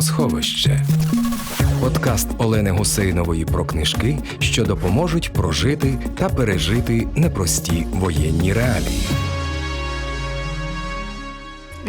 Бомбосховище. Подкаст Олени Гусейнової про книжки, що допоможуть прожити та пережити непрості воєнні реалії.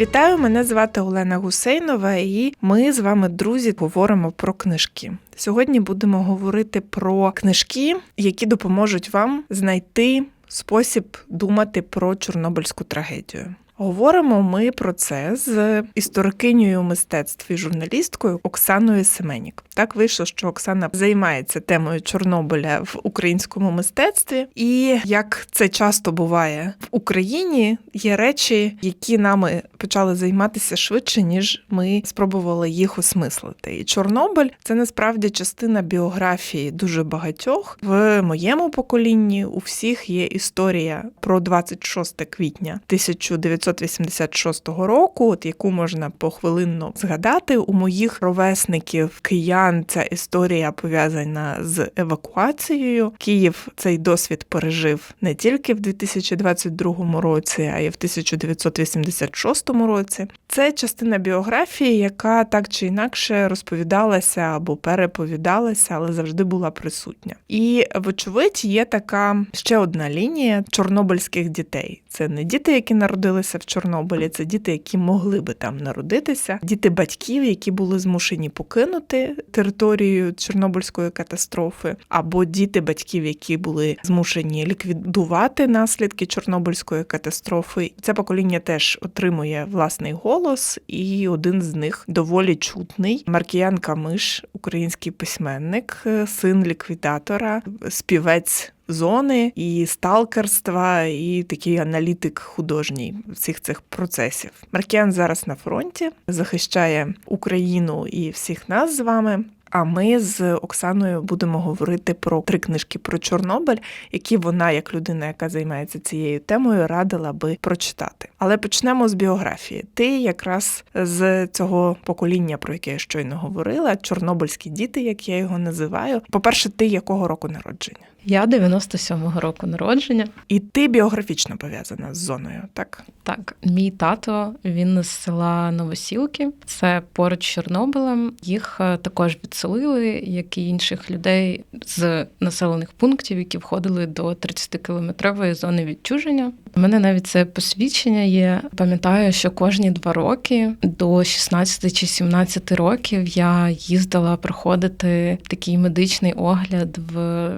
Вітаю, мене звати Олена Гусейнова, і ми з вами, друзі, говоримо про книжки. Сьогодні будемо говорити про книжки, які допоможуть вам знайти спосіб думати про Чорнобильську трагедію. Говоримо ми про це з історикинею мистецтв і журналісткою Оксаною Семенік. Так вийшло, що Оксана займається темою Чорнобиля в українському мистецтві, і як це часто буває в Україні, є речі, які нами почали займатися швидше, ніж ми спробували їх осмислити. І Чорнобиль це насправді частина біографії дуже багатьох. В моєму поколінні у всіх є історія про 26 квітня 1900 1986 року, от яку можна похвилинно згадати. У моїх ровесників киян ця історія пов'язана з евакуацією. Київ цей досвід пережив не тільки в 2022 році, а й в 1986 році. Це частина біографії, яка так чи інакше розповідалася або переповідалася, але завжди була присутня. І вочевидь є така ще одна лінія чорнобильських дітей. Це не діти, які народилися в Чорнобилі, це діти, які могли би там народитися, діти батьків, які були змушені покинути територію Чорнобильської катастрофи, або діти батьків, які були змушені ліквідувати наслідки Чорнобильської катастрофи. Це покоління теж отримує власний голос, і один з них доволі чутний. Маркіян Камиш, український письменник, син ліквідатора, співець зони і сталкерства, і такий аналітик художній всіх цих процесів. Маркіан зараз на фронті захищає Україну і всіх нас з вами. А ми з Оксаною будемо говорити про три книжки про Чорнобиль, які вона, як людина, яка займається цією темою, радила би прочитати. Але почнемо з біографії. Ти якраз з цього покоління, про яке я щойно говорила, чорнобильські діти, як я його називаю. По перше, ти якого року народження? Я 97-го року народження. І ти біографічно пов'язана з зоною, так? Так, мій тато він з села Новосілки, це поруч з Чорнобилем. Їх е, також відселили, як і інших людей з населених пунктів, які входили до 30-кілометрової зони відчуження. У мене навіть це посвідчення є. Пам'ятаю, що кожні два роки до 16 чи 17 років я їздила проходити такий медичний огляд в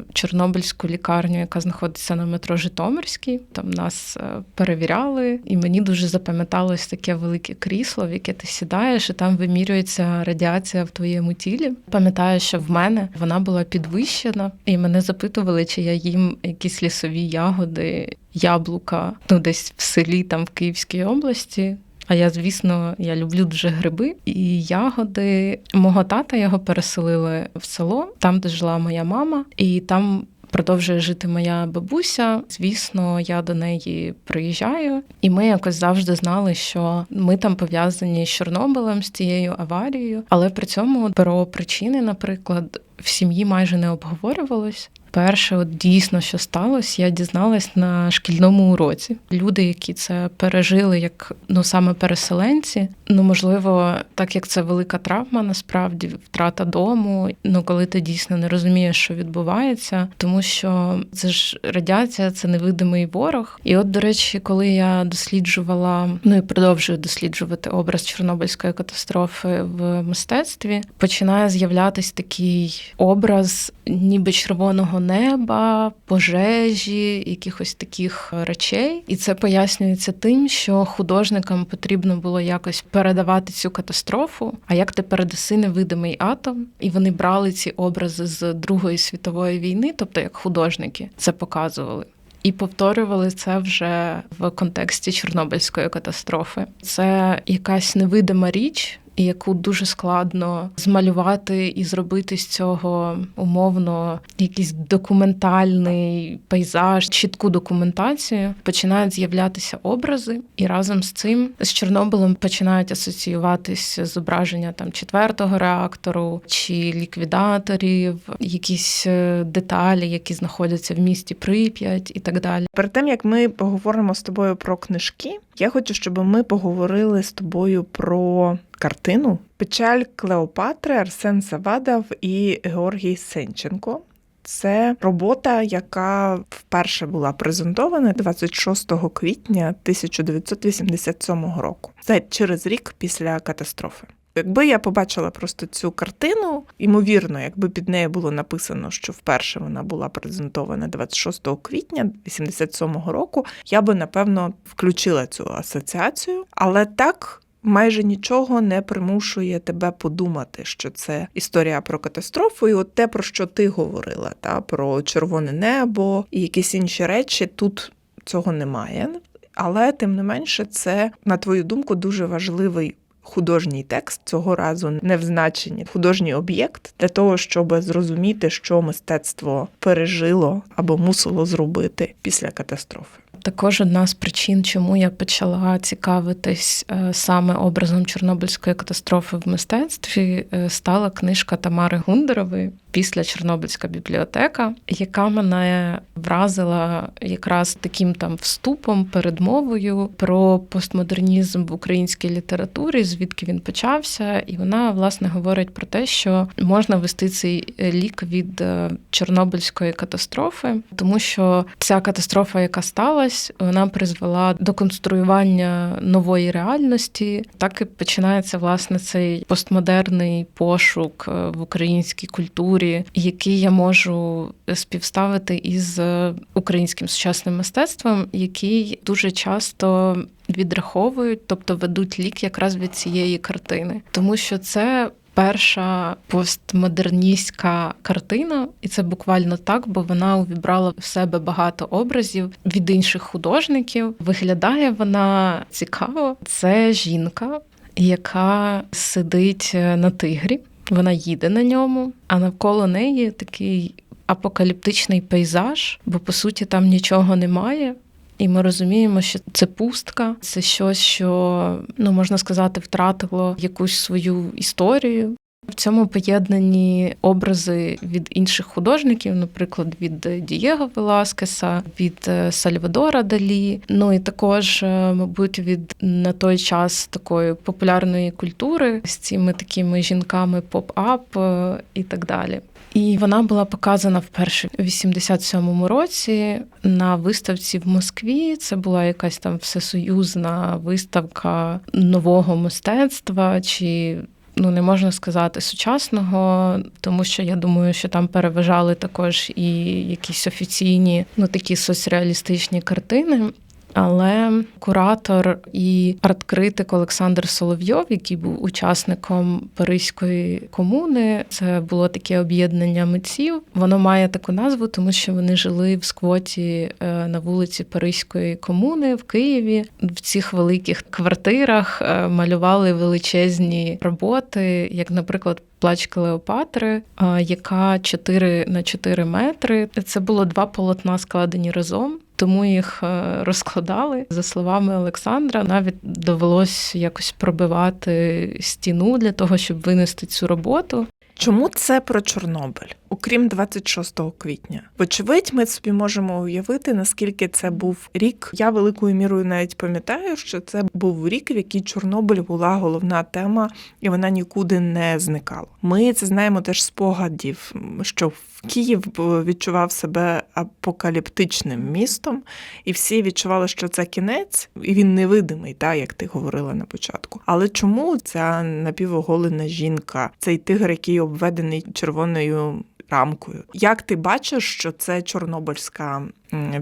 Чорнобильську лікарню, яка знаходиться на метро Житомирській. Там нас е, перевіряли, і мені дуже запам'яталось таке велике крісло, в яке ти сідаєш, і там вимірюється радіація в твоєму тілі. Пам'ятаю, що в мене вона була підвищена, і мене запитували, чи я їм якісь лісові ягоди, яблука, ну десь в селі, там в Київській області. А я, звісно, я люблю дуже гриби і ягоди. Мого тата його переселили в село, там, де жила моя мама, і там. Продовжує жити моя бабуся. Звісно, я до неї приїжджаю, і ми якось завжди знали, що ми там пов'язані з Чорнобилем з цією аварією, але при цьому про причини, наприклад, в сім'ї майже не обговорювалось. Перше, от дійсно, що сталося, я дізналась на шкільному уроці. Люди, які це пережили, як ну саме переселенці, ну можливо, так як це велика травма, насправді втрата дому. Ну коли ти дійсно не розумієш, що відбувається, тому що це ж радіація, це невидимий ворог. І от, до речі, коли я досліджувала, ну і продовжую досліджувати образ Чорнобильської катастрофи в мистецтві, починає з'являтись такий образ, ніби червоного неба, пожежі, якихось таких речей, і це пояснюється тим, що художникам потрібно було якось передавати цю катастрофу. А як ти передаси невидимий атом, і вони брали ці образи з Другої світової війни, тобто як художники це показували. І повторювали це вже в контексті Чорнобильської катастрофи. Це якась невидима річ, яку дуже складно змалювати і зробити з цього умовно якийсь документальний пейзаж, чітку документацію, починають з'являтися образи, і разом з цим з Чорнобилем починають асоціюватися зображення там четвертого реактору чи ліквідаторів, якісь е, деталі, які знаходяться в місті Прип'ять і так далі. Перед тим як ми поговоримо з тобою про книжки, я хочу, щоб ми поговорили з тобою про картину Печаль Клеопатри Арсен Савадов і Георгій Сенченко. Це робота, яка вперше була презентована 26 квітня 1987 року. Це через рік після катастрофи. Якби я побачила просто цю картину, ймовірно, якби під нею було написано, що вперше вона була презентована 26 квітня 87-го року, я би напевно включила цю асоціацію, але так. Майже нічого не примушує тебе подумати, що це історія про катастрофу, і от те, про що ти говорила, та про червоне небо і якісь інші речі, тут цього немає. Але тим не менше, це, на твою думку, дуже важливий художній текст цього разу не в значенні художній об'єкт для того, щоб зрозуміти, що мистецтво пережило або мусило зробити після катастрофи. Також одна з причин, чому я почала цікавитись е, саме образом Чорнобильської катастрофи в мистецтві, е, стала книжка Тамари Гундерової після Чорнобильська бібліотека, яка мене вразила якраз таким там вступом, передмовою про постмодернізм в українській літературі, звідки він почався, і вона власне говорить про те, що можна вести цей лік від е, Чорнобильської катастрофи, тому що ця катастрофа, яка сталася, вона призвела до конструювання нової реальності. Так і починається власне цей постмодерний пошук е, в українській культурі, який я можу співставити із е, українським сучасним мистецтвом, який дуже часто відраховують, тобто ведуть лік якраз від цієї картини, тому що це. Перша постмодерністська картина, і це буквально так, бо вона увібрала в себе багато образів від інших художників. Виглядає вона цікаво. Це жінка, яка сидить на тигрі. Вона їде на ньому, а навколо неї такий апокаліптичний пейзаж, бо по суті там нічого немає. І ми розуміємо, що це пустка, це щось, що ну можна сказати, втратило якусь свою історію. В цьому поєднані образи від інших художників, наприклад, від Дієго Веласкеса, від Сальвадора Далі. Ну і також, мабуть, від на той час такої популярної культури з цими такими жінками поп-ап і так далі. І вона була показана вперше у 87-му році на виставці в Москві. Це була якась там всесоюзна виставка нового мистецтва чи. Ну, не можна сказати сучасного, тому що я думаю, що там переважали також і якісь офіційні, ну такі соцреалістичні картини. Але куратор і арт-критик Олександр Соловйов, який був учасником Паризької комуни, це було таке об'єднання митців. Воно має таку назву, тому що вони жили в сквоті е, на вулиці Паризької комуни в Києві. В цих великих квартирах е, малювали величезні роботи, як, наприклад, Плач Клеопатри, е, яка 4 на 4 метри. Це було два полотна складені разом тому їх е, розкладали за словами Олександра. Навіть довелось якось пробивати стіну для того, щоб винести цю роботу. Чому це про Чорнобиль, окрім 26 квітня? Вочевидь, ми собі можемо уявити, наскільки це був рік. Я великою мірою навіть пам'ятаю, що це був рік, в який Чорнобиль була головна тема, і вона нікуди не зникала. Ми це знаємо теж спогадів, що Київ відчував себе апокаліптичним містом, і всі відчували, що це кінець, і він невидимий, так, як ти говорила на початку. Але чому ця напівоголена жінка, цей тигр, який обведений червоною рамкою? Як ти бачиш, що це чорнобильська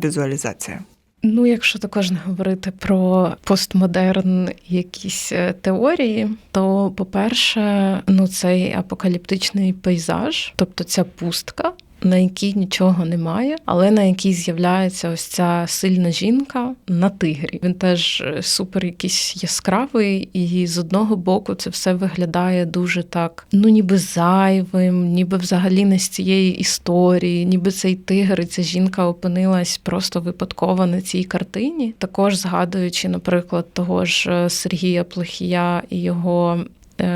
візуалізація? Ну, якщо також не говорити про постмодерн якісь е, теорії, то по-перше, ну цей апокаліптичний пейзаж, тобто ця пустка, на якій нічого немає, але на якій з'являється ось ця сильна жінка на тигрі. Він теж е, супер якийсь яскравий, і з одного боку це все виглядає дуже так, ну ніби зайвим, ніби взагалі не з цієї історії, ніби цей тигр і ця жінка опинилась просто випадково на цій картині. Також згадуючи, наприклад, того ж е, Сергія Плохія і його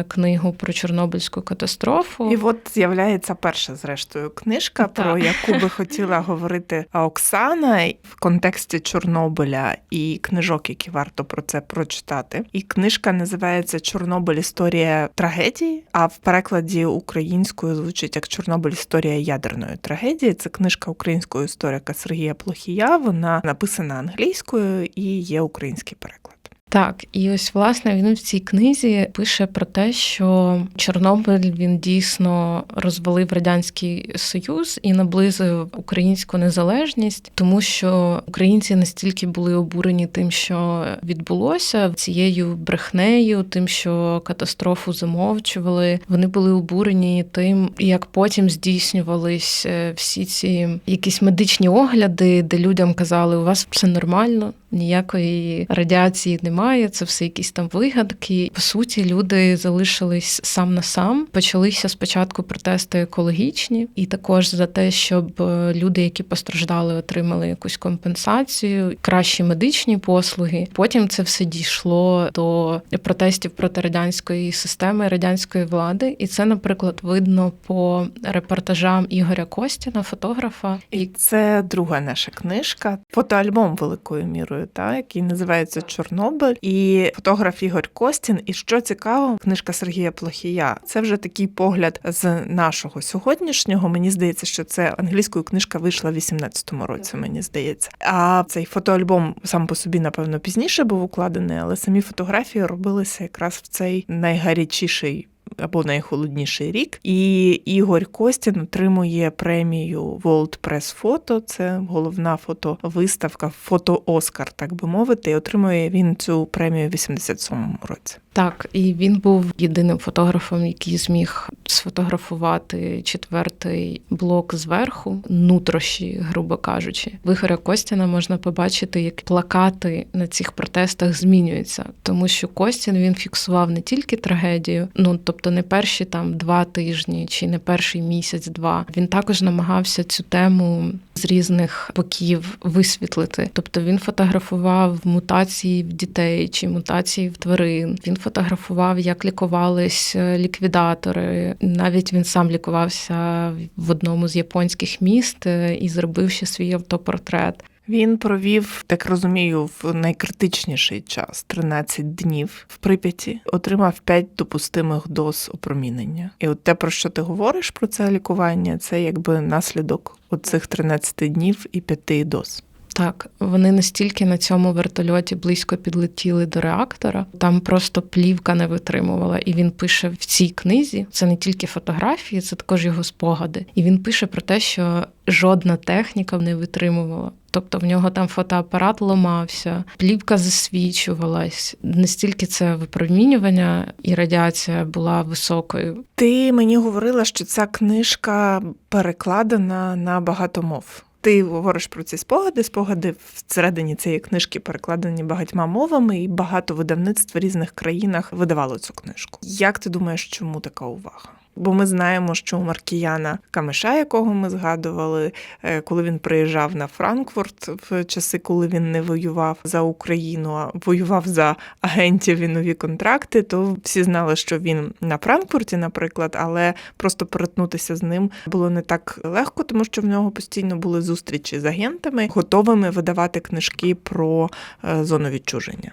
книгу про Чорнобильську катастрофу. І от з'являється перша, зрештою, книжка, Так. про яку би хотіла говорити Оксана в контексті Чорнобиля і книжок, які варто про це прочитати. І книжка називається Чорнобиль історія трагедії. А в перекладі українською звучить як Чорнобиль історія ядерної трагедії. Це книжка українського історика Сергія Плохія. Вона написана англійською і є український переклад. Так, і ось власне він в цій книзі пише про те, що Чорнобиль він дійсно розвалив радянський союз і наблизив українську незалежність, тому що українці настільки були обурені тим, що відбулося цією брехнею, тим, що катастрофу замовчували. Вони були обурені тим, як потім здійснювались е, всі ці якісь медичні огляди, де людям казали, у вас все нормально. Ніякої радіації немає, це все якісь там вигадки. По суті, люди залишились сам на сам. Почалися спочатку протести екологічні, і також за те, щоб е, люди, які постраждали, отримали якусь компенсацію, кращі медичні послуги. Потім це все дійшло до протестів проти радянської системи, радянської влади. І це, наприклад, видно по репортажам Ігоря Костіна, фотографа, І це друга наша книжка, фотоальбом великою мірою, та який називається Чорнобиль, і фотограф Ігор Костін. І що цікаво, книжка Сергія Плохія. Це вже такий погляд з нашого сьогоднішнього. Мені здається, що це англійською книжка вийшла в 18-му році. Мені здається. А цей фотоальбом сам по собі, напевно, пізніше був укладений, але самі фотографії робилися якраз в цей найгарячіший. Або найхолодніший рік, і Ігор Костін отримує премію World Press Photo, Це головна фотовиставка, фото Оскар, так би мовити. І отримує він цю премію в 87-му році. Так, і він був єдиним фотографом, який зміг сфотографувати четвертий блок зверху, нутрощі, грубо кажучи. В Ігоря Костіна можна побачити, як плакати на цих протестах змінюються, тому що Костін він фіксував не тільки трагедію, ну тобто не перші там два тижні чи не перший місяць-два. Він також намагався цю тему з різних боків висвітлити. Тобто він фотографував мутації в дітей чи мутації в тварин. Він фотографував, як лікувались е, ліквідатори. Навіть він сам лікувався в одному з японських міст е, і зробив ще свій автопортрет. Він провів, так розумію, в найкритичніший час 13 днів в Прип'яті, отримав 5 допустимих доз опромінення. І от те, про що ти говориш про це лікування, це якби наслідок оцих 13 днів і 5 доз. Так, вони настільки на цьому вертольоті близько підлетіли до реактора, там просто плівка не витримувала. І він пише в цій книзі: це не тільки фотографії, це також його спогади. І він пише про те, що жодна техніка не витримувала. Тобто в нього там фотоапарат ламався, плівка засвічувалась. Настільки це випромінювання і радіація була високою. Ти мені говорила, що ця книжка перекладена на багато мов. Ти говориш про ці спогади. Спогади всередині цієї книжки перекладені багатьма мовами, і багато видавництв в різних країнах видавало цю книжку. Як ти думаєш, чому така увага? Бо ми знаємо, що у Маркіяна Камиша, якого ми згадували, е, коли він приїжджав на Франкфурт в часи, коли він не воював за Україну, а воював за агентів і нові контракти, то всі знали, що він на Франкфурті, наприклад, але просто перетнутися з ним було не так легко, тому що в нього постійно були зустрічі з агентами, готовими видавати книжки про е, зону відчуження.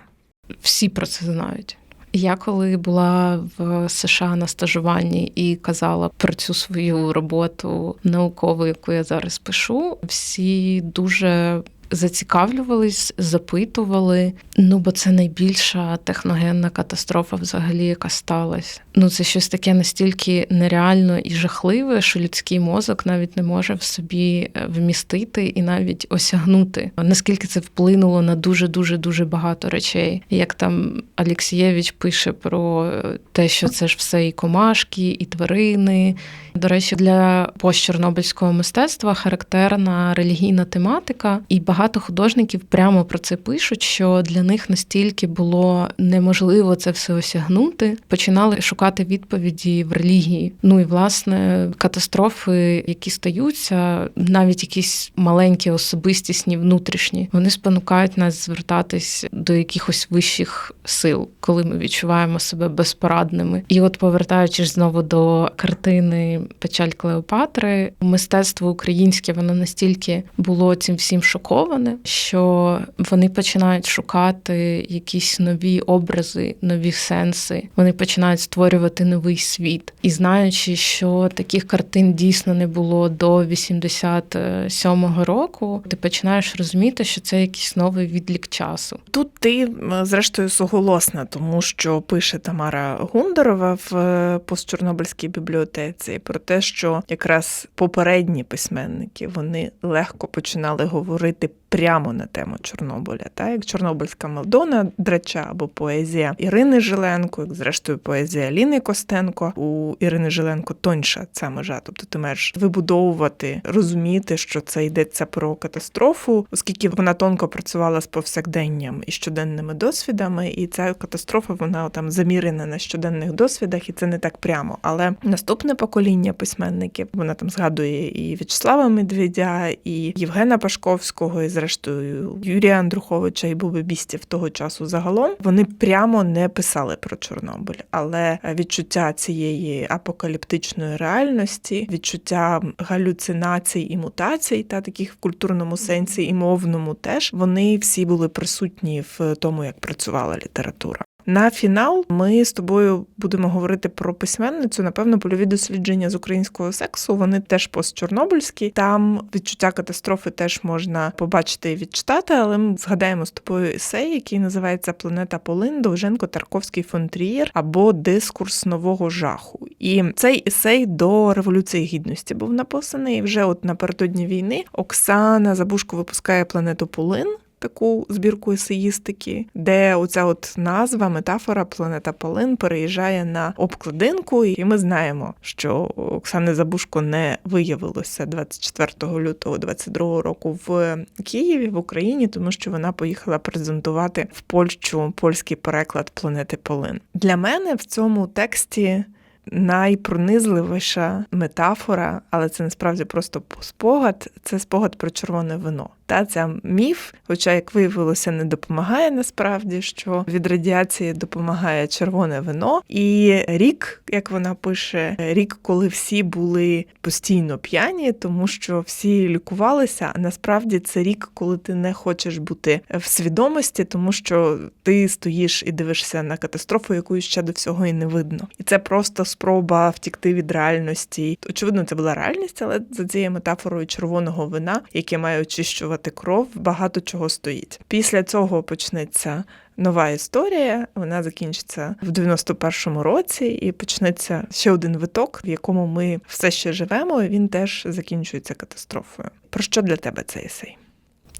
Всі про це знають. Я коли була в США на стажуванні і казала про цю свою роботу наукову, яку я зараз пишу, всі дуже зацікавлювались, запитували. Ну, бо це найбільша техногенна катастрофа, взагалі, яка сталася. Ну, це щось таке настільки нереально і жахливе, що людський мозок навіть не може в собі е, вмістити і навіть осягнути. Наскільки це вплинуло на дуже дуже дуже багато речей. Як там Алексієвич пише про е, те, що це ж все і комашки, і тварини. До речі, для постчорнобильського мистецтва характерна релігійна тематика, і багато багато художників прямо про це пишуть, що для них настільки було неможливо це все осягнути, починали шукати відповіді в релігії. Ну і власне катастрофи, які стаються, навіть якісь маленькі особистісні внутрішні, вони спонукають нас звертатись до якихось вищих сил, коли ми відчуваємо себе безпорадними. І от повертаючись знову до картини Печаль Клеопатри, мистецтво українське воно настільки було цим всім шоковане, що вони починають шукати якісь нові образи, нові сенси. Вони починають створювати новий світ. І знаючи, що таких картин дійсно не було до 87-го року, ти починаєш розуміти, що це якийсь новий відлік часу. Тут ти зрештою суголосна, тому що пише Тамара Гундорова в е, постчорнобильській бібліотеці про те, що якраз попередні письменники вони легко починали говорити it прямо на тему Чорнобиля, та як Чорнобильська Мелдона Драча або поезія Ірини Жиленко, як зрештою поезія Ліни Костенко. У Ірини Жиленко тоньша ця межа. Тобто ти маєш вибудовувати, розуміти, що це йдеться про катастрофу, оскільки вона тонко працювала з повсякденням і щоденними досвідами, і ця катастрофа вона там замірена на щоденних досвідах, і це не так прямо. Але наступне покоління письменників вона там згадує і В'ячеслава Медведя, і Євгена Пашковського, і зрештою Юрія Андруховича і Буби Бістів того часу загалом. Вони прямо не писали про Чорнобиль, але відчуття цієї апокаліптичної реальності, відчуття галюцинацій і мутацій, та таких в культурному сенсі і мовному теж вони всі були присутні в тому, як працювала література. На фінал ми з тобою будемо говорити про письменницю. Напевно, польові дослідження з українського сексу. Вони теж постчорнобильські. Там відчуття катастрофи теж можна побачити і відчитати, але ми згадаємо з тобою есей, який називається Планета Полин, Довженко, Тарковський Фонтрієр або Дискурс нового жаху. І цей есей до революції гідності був написаний. І вже от напередодні війни Оксана Забушко випускає планету Полин таку збірку есеїстики, де оця от назва, метафора планета Полин переїжджає на обкладинку, і ми знаємо, що Оксани Забушко не виявилося 24 лютого 22 року в Києві в Україні, тому що вона поїхала презентувати в Польщу польський переклад планети Полин. Для мене в цьому тексті найпронизливіша метафора, але це насправді просто спогад. Це спогад про червоне вино. Та ця міф, хоча, як виявилося, не допомагає насправді, що від радіації допомагає червоне вино. І рік, як вона пише, рік, коли всі були постійно п'яні, тому що всі лікувалися. А насправді це рік, коли ти не хочеш бути в свідомості, тому що ти стоїш і дивишся на катастрофу, яку ще до всього і не видно. І це просто спроба втікти від реальності. Очевидно, це була реальність, але за цією метафорою червоного вина, яке має очищувати кров, багато чого стоїть. Після цього почнеться. Нова історія, вона закінчиться в 91-му році, і почнеться ще один виток, в якому ми все ще живемо. і Він теж закінчується катастрофою. Про що для тебе цей есей?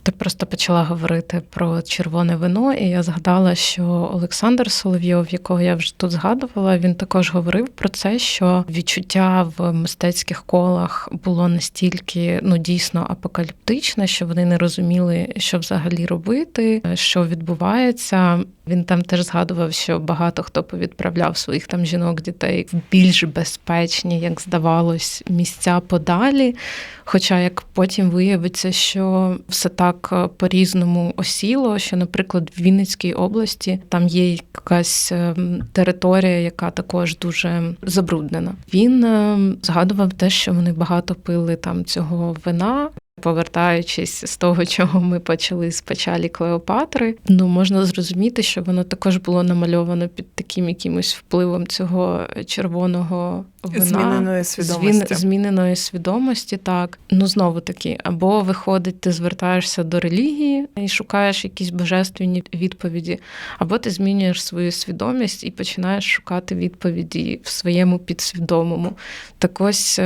Ти просто почала говорити про червоне вино, і я згадала, що Олександр Соловйов, якого я вже тут згадувала, він також говорив про це, що відчуття в мистецьких колах було настільки ну дійсно апокаліптичне, що вони не розуміли, що взагалі робити, що відбувається. Він там теж згадував, що багато хто повідправляв своїх там жінок, дітей в більш безпечні, як здавалось, місця подалі. Хоча як потім виявиться, що все так по-різному осіло, що, наприклад, в Вінницькій області там є якась територія, яка також дуже забруднена. Він згадував те, що вони багато пили там цього вина. Повертаючись з того, чого ми почали з печалі Клеопатри, ну можна зрозуміти, що воно також було намальовано під таким якимось впливом цього червоного вина зміненої свідомості. зміненої свідомості, так ну знову таки, або виходить, ти звертаєшся до релігії і шукаєш якісь божественні відповіді, або ти змінюєш свою свідомість і починаєш шукати відповіді в своєму підсвідомому. Так ось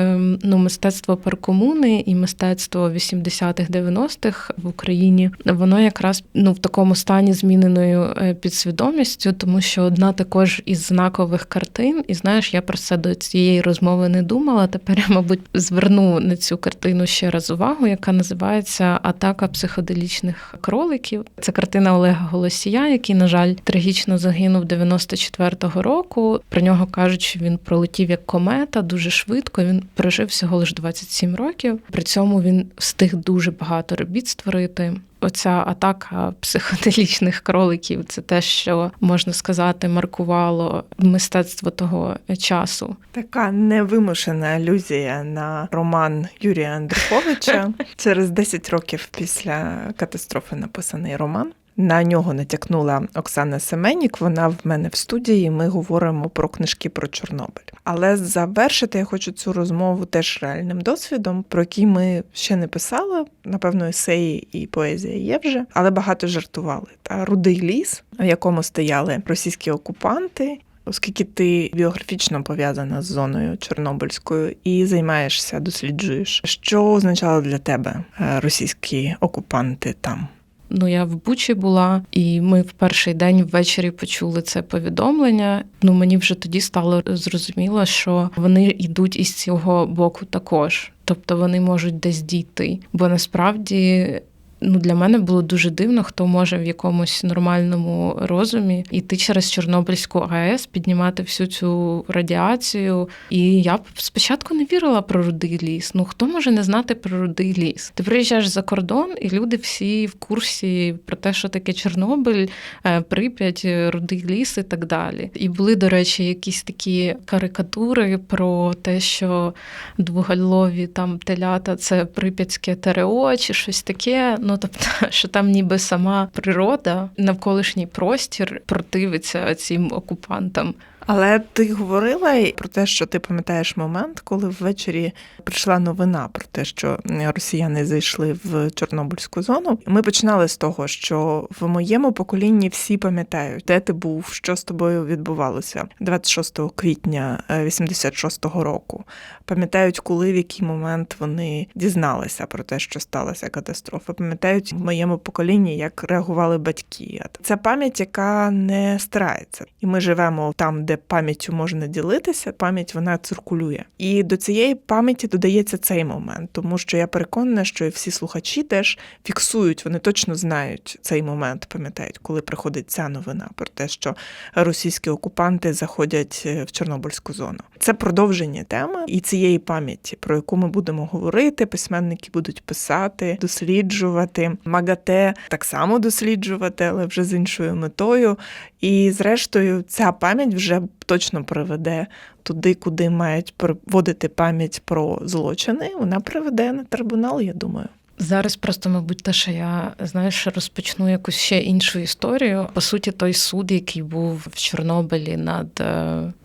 ну, мистецтво паркомуни і мистецтво 80-х, 90-х в Україні, воно якраз ну в такому стані зміненою е, підсвідомістю, тому що одна також із знакових картин, і знаєш, я про це до цієї розмови не думала. Тепер я, мабуть, зверну на цю картину ще раз увагу, яка називається Атака психоделічних кроликів. Це картина Олега Голосія, який, на жаль, трагічно загинув 94-го року. Про нього кажуть, що він пролетів як комета дуже швидко. Він прожив всього лише 27 років. При цьому він встиг дуже багато робіт створити. Оця атака психоделічних кроликів це те, що можна сказати, маркувало мистецтво того часу. Така невимушена алюзія на роман Юрія Андруховича. Через 10 років після катастрофи написаний роман. На нього натякнула Оксана Семенік. Вона в мене в студії. Ми говоримо про книжки про Чорнобиль. Але завершити я хочу цю розмову теж реальним досвідом, про який ми ще не писали. Напевно, есеї і поезія є вже, але багато жартували. Та рудий ліс, в якому стояли російські окупанти. Оскільки ти біографічно пов'язана з зоною Чорнобильською і займаєшся, досліджуєш, що означало для тебе е, російські окупанти там? Ну, я в Бучі була, і ми в перший день ввечері почули це повідомлення. Ну мені вже тоді стало зрозуміло, що вони йдуть із цього боку також, тобто вони можуть десь дійти. Бо насправді ну для мене було дуже дивно, хто може в якомусь нормальному розумі йти через Чорнобильську АЕС, піднімати всю цю радіацію. І я спочатку не вірила про рудий ліс. Ну хто може не знати про рудий ліс? Ти приїжджаєш за кордон, і люди всі в курсі про те, що таке Чорнобиль, е, Прип'ять, рудий ліс і так далі. І були, до речі, якісь такі карикатури про те, що двоголові там телята це прип'ятське ТРО чи щось таке. Ну тобто, що там ніби сама природа, навколишній простір противиться цим окупантам. Але ти говорила про те, що ти пам'ятаєш момент, коли ввечері прийшла новина про те, що росіяни зайшли в Чорнобильську зону. Ми починали з того, що в моєму поколінні всі пам'ятають, де ти був, що з тобою відбувалося 26 квітня 86-го року. Пам'ятають, коли в який момент вони дізналися про те, що сталася катастрофа. Пам'ятають в моєму поколінні, як реагували батьки. Це пам'ять, яка не стирається, і ми живемо там, де пам'яттю можна ділитися, пам'ять вона циркулює. І до цієї пам'яті додається цей момент, тому що я переконана, що і всі слухачі теж фіксують, вони точно знають цей момент, пам'ятають, коли приходить ця новина про те, що російські окупанти заходять е, в Чорнобильську зону. Це продовження теми і цієї пам'яті, про яку ми будемо говорити. Письменники будуть писати, досліджувати. МАГАТЕ так само досліджувати, але вже з іншою метою. І, зрештою, ця пам'ять вже точно приведе туди, куди мають приводити пам'ять про злочини. Вона приведе на трибунал, я думаю. Зараз просто, мабуть, те, що я знаєш, розпочну якусь ще іншу історію. По суті, той суд, який був в Чорнобилі над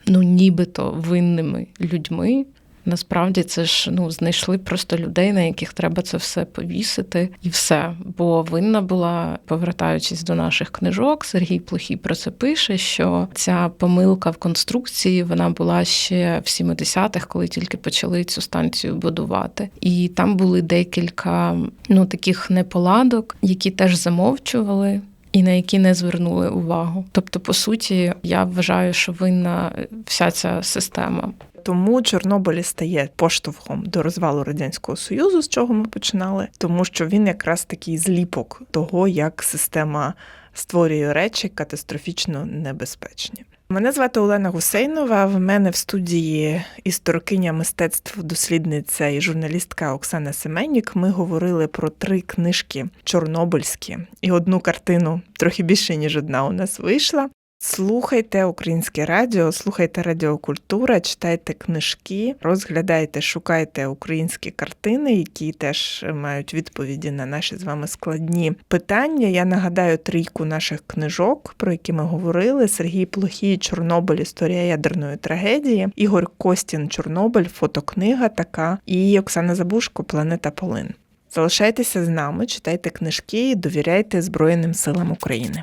ну нібито винними людьми. Насправді це ж ну знайшли просто людей, на яких треба це все повісити, і все. Бо винна була, повертаючись до наших книжок, Сергій Плохій про це пише, що ця помилка в конструкції вона була ще в 70-х, коли тільки почали цю станцію будувати. І там були декілька ну таких неполадок, які теж замовчували. І на які не звернули увагу. Тобто, по суті, я вважаю, що винна вся ця система. Тому Чорнобиль стає поштовхом до розвалу радянського союзу, з чого ми починали, тому що він якраз такий зліпок того, як система створює речі катастрофічно небезпечні. Мене звати Олена Гусейнова. В мене в студії історикиня мистецтв, дослідниця і журналістка Оксана Семенік. Ми говорили про три книжки чорнобильські і одну картину трохи більше ніж одна у нас вийшла. Слухайте українське радіо, слухайте радіокультура, читайте книжки, розглядайте, шукайте українські картини, які теж мають відповіді на наші з вами складні питання. Я нагадаю трійку наших книжок, про які ми говорили: Сергій Плохій, Чорнобиль, історія ядерної трагедії, Ігор Костін, Чорнобиль, фотокнига така, і Оксана Забушко Планета Полин. Залишайтеся з нами, читайте книжки і довіряйте Збройним силам України.